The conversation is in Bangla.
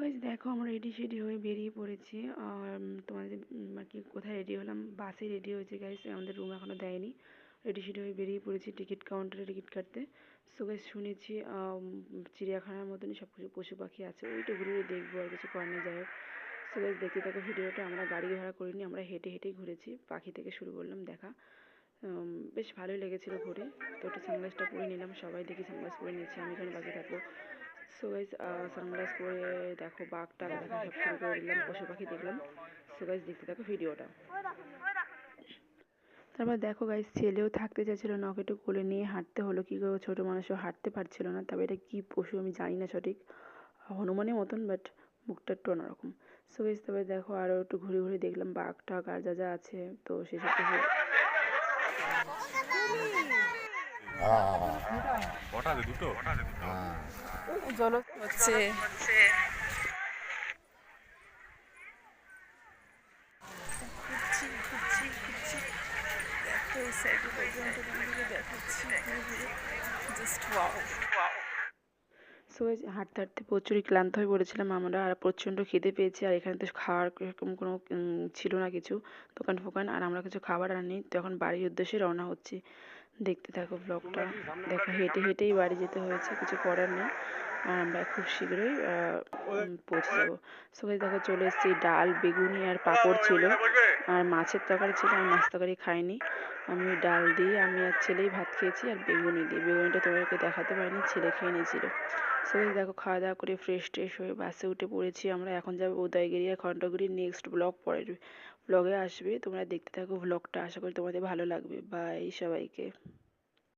গাইজ দেখো আমরা রেডি সেডি হয়ে বেরিয়ে পড়েছি। আর তোমাদের কি, কোথায় রেডি হলাম? বাসে রেডি হয়েছে গাইজ আমাদের রুম এখনও দেয়নি। রেডি সেডি হয়ে বেরিয়ে পড়েছি টিকিট কাউন্টারে টিকিট কাটতে। সো গাইজ শুনেছি চিড়িয়াখানার মতনই সব কিছু পশু পাখি আছে, ওইটা ঘুরে দেখব আর কিছু যাই হোক। সো গাইজ দেখতে থাকো ভিডিওটা, আমরা গাড়ি ভাড়া করিনি, আমরা হেঁটে হেঁটেই ঘুরেছি, পাখি থেকে শুরু করলাম দেখা। বেশ ভালোই লেগেছিলো ঘুরে। তো একটু সানগ্লাসটা পরে নিলাম, সবাই দেখি সানগ্লাস পরে নিচ্ছে, আমি এখানে বাকি থাকব। সো গাইজ সানগ্লাস পরে দেখো বাঘটা দেখা সব শুরু করে দিলাম পশু পাখি দেখলাম। সো গাইজ দেখতে থাকো ভিডিওটা। তারপর দেখো গাইজ ছেলেও থাকতে চাইছিল না ওকে একটু কোলে নিয়ে হাঁটতে হলো কী করে ছোটো মানুষও হাঁটতে পারছিল না তবে এটা কী পশু আমি জানি না সঠিক হনুমানের মতন বাট মুখটা একটু অন্যরকম। সো গাইজ তবে দেখো আরও একটু ঘুরে ঘুরে দেখলাম বাঘ টাঘ আর যা যা আছে তো সেসব কিছু হাঁটতে হাঁটতে প্রচুরই ক্লান্ত হয়ে পড়েছিলাম, আমরা আর প্রচণ্ড খিদে পেয়েছি, আর এখানে তো খাওয়ার এরকম কোনো ছিল না কিছু দোকান ফোকান আর আমরা কিছু খাবার আনি তখন বাড়ির উদ্দেশ্যে রওনা হচ্ছি। দেখতে থাকো ব্লগটা দেখো, হেঁটে হেঁটেই বাড়ি যেতে হয়েছে, কিছু করার নেই। আর আমরা খুব শীঘ্রই পৌঁছে যাব। সবাই দেখো, চলে এসেছি ডাল, বেগুনি আর পাঁপড় ছিল। আর মাছের তরকারি ছিল, আমি মাছ তরকারি খাইনি। আমি ডাল দিয়ে, আমি আর ছেলেই ভাত খেয়েছি আর বেগুনি দিয়ে। বেগুনিটা তোমাদেরকে দেখাতে পারিনি, ছেলে খেয়ে নিয়েছিল। সবাই দেখো, খাওয়া দাওয়া করে ফ্রেশ ট্রেশ হয়ে বাসে উঠে পড়েছি আমরা। এখন যাব উদয়গিরি আর খণ্ডগিরি নেক্সট ব্লগ পরের ব্লগে আসবে। তোমরা দেখতে থাকো ব্লগটা আশা করি তোমাদের ভালো লাগবে। বাই সবাইকে।